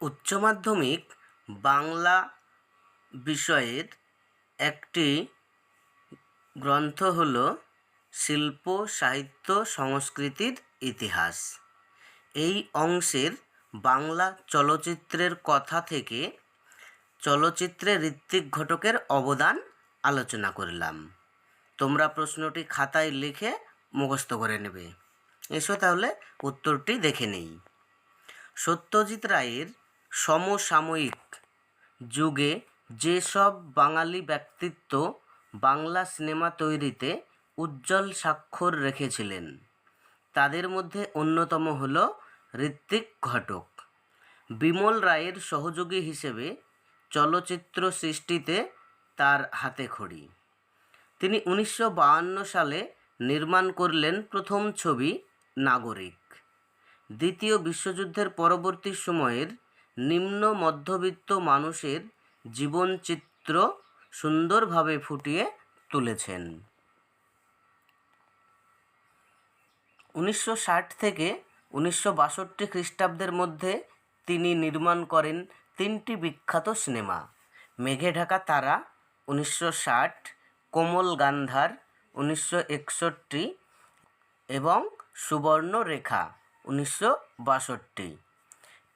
উচ্চ মাধ্যমিক বাংলা বিষয়ের একটি গ্রন্থ হল শিল্প, সাহিত্য, সংস্কৃতির ইতিহাস। এই অংশের বাংলা চলচ্চিত্রের কথা থেকে চলচ্চিত্রে ঋত্বিক ঘটকের অবদান আলোচনা করলাম। তোমরা প্রশ্নটি খাতায় লিখে মুখস্থ করে নেবে। এসো তাহলে উত্তরটি দেখে নেই। সত্যজিৎ রায়ের সমসাময়িক যুগে যেসব বাঙালি ব্যক্তিত্ব বাংলা সিনেমা তৈরিতে উজ্জ্বল স্বাক্ষর রেখেছিলেন, তাদের মধ্যে অন্যতম হল ঋত্বিক ঘটক। বিমল রায়ের সহযোগী হিসেবে চলচ্চিত্র সৃষ্টিতে তার হাতেখড়ি তিনি উনিশশো সালে নির্মাণ করলেন প্রথম ছবি নাগরিক। দ্বিতীয় বিশ্বযুদ্ধের পরবর্তী সময়ের নিম্ন মধ্যবিত্ত মানুষের জীবনচিত্র সুন্দরভাবে ফুটিয়ে তুলেছেন। উনিশশো ষাট থেকে উনিশশো বাষট্টি খ্রিস্টাব্দের মধ্যে তিনি নির্মাণ করেন তিনটি বিখ্যাত সিনেমা। মেঘে ঢাকা তারা, উনিশশো ষাট, কোমল গান্ধার, উনিশশো একষট্টি এবং সুবর্ণরেখা, উনিশশো বাষট্টি।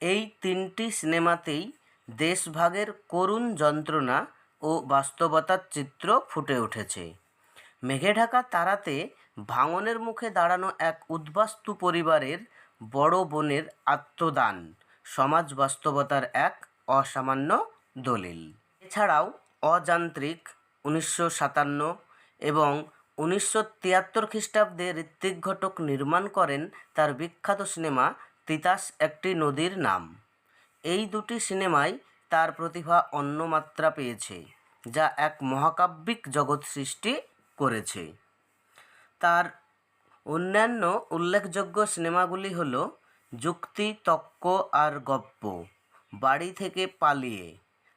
এই তিনটি সিনেমাতেই দেশভাগের করুণ যন্ত্রণা ও বাস্তবতার চিত্র ফুটে উঠেছে। মেঘে ঢাকা তারাতে ভাঙনের মুখে দাঁড়ানো এক উদ্বাস্তু পরিবারের বড় বোনের আত্মদান সমাজ বাস্তবতার এক অসামান্য দলিল। এছাড়াও অযান্ত্রিক উনিশশো সাতান্ন এবং উনিশশো তিয়াত্তর খ্রিস্টাব্দে ঋত্বিক ঘটক নির্মাণ করেন তার বিখ্যাত সিনেমা তিতাস একটি নদীর নাম। এই দুটি সিনেমায় তার প্রতিভা অন্য মাত্রা পেয়েছে, যা এক মহাকাব্যিক জগৎ সৃষ্টি করেছে। তার অন্যান্য উল্লেখযোগ্য সিনেমাগুলি হল যুক্তি, তক্ক আর গপ্প, বাড়ি থেকে পালিয়ে,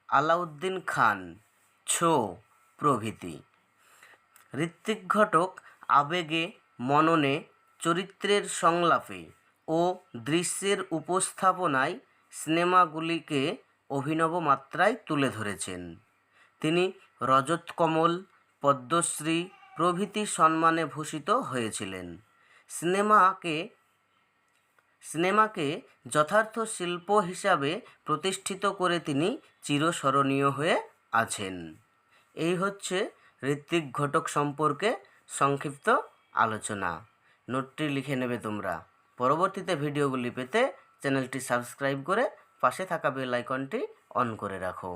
আলাউদ্দিন খান, ছো, প্রভৃতি। ঋত্বিক ঘটক, আবেগে, মননে, চরিত্রের সংলাপে ও দৃশ্যের উপস্থাপনায় সিনেমাগুলিকে অভিনব মাত্রায় তুলে ধরেছেন। তিনি রজতকমল পদ্মশ্রী প্রভৃতি সম্মানে ভূষিত হয়েছিলেন। সিনেমাকে সিনেমাকে যথার্থ শিল্প হিসাবে প্রতিষ্ঠিত করে তিনি চিরস্মরণীয় হয়ে আছেন। এই হচ্ছে ঋত্বিক ঘটক সম্পর্কে সংক্ষিপ্ত আলোচনা। নোটটি লিখে নেবে তোমরা। পরবর্তীতে ভিডিওগুলি পেতে চ্যানেলটি সাবস্ক্রাইব করে পাশে থাকা বেল আইকনটি অন করে রাখো।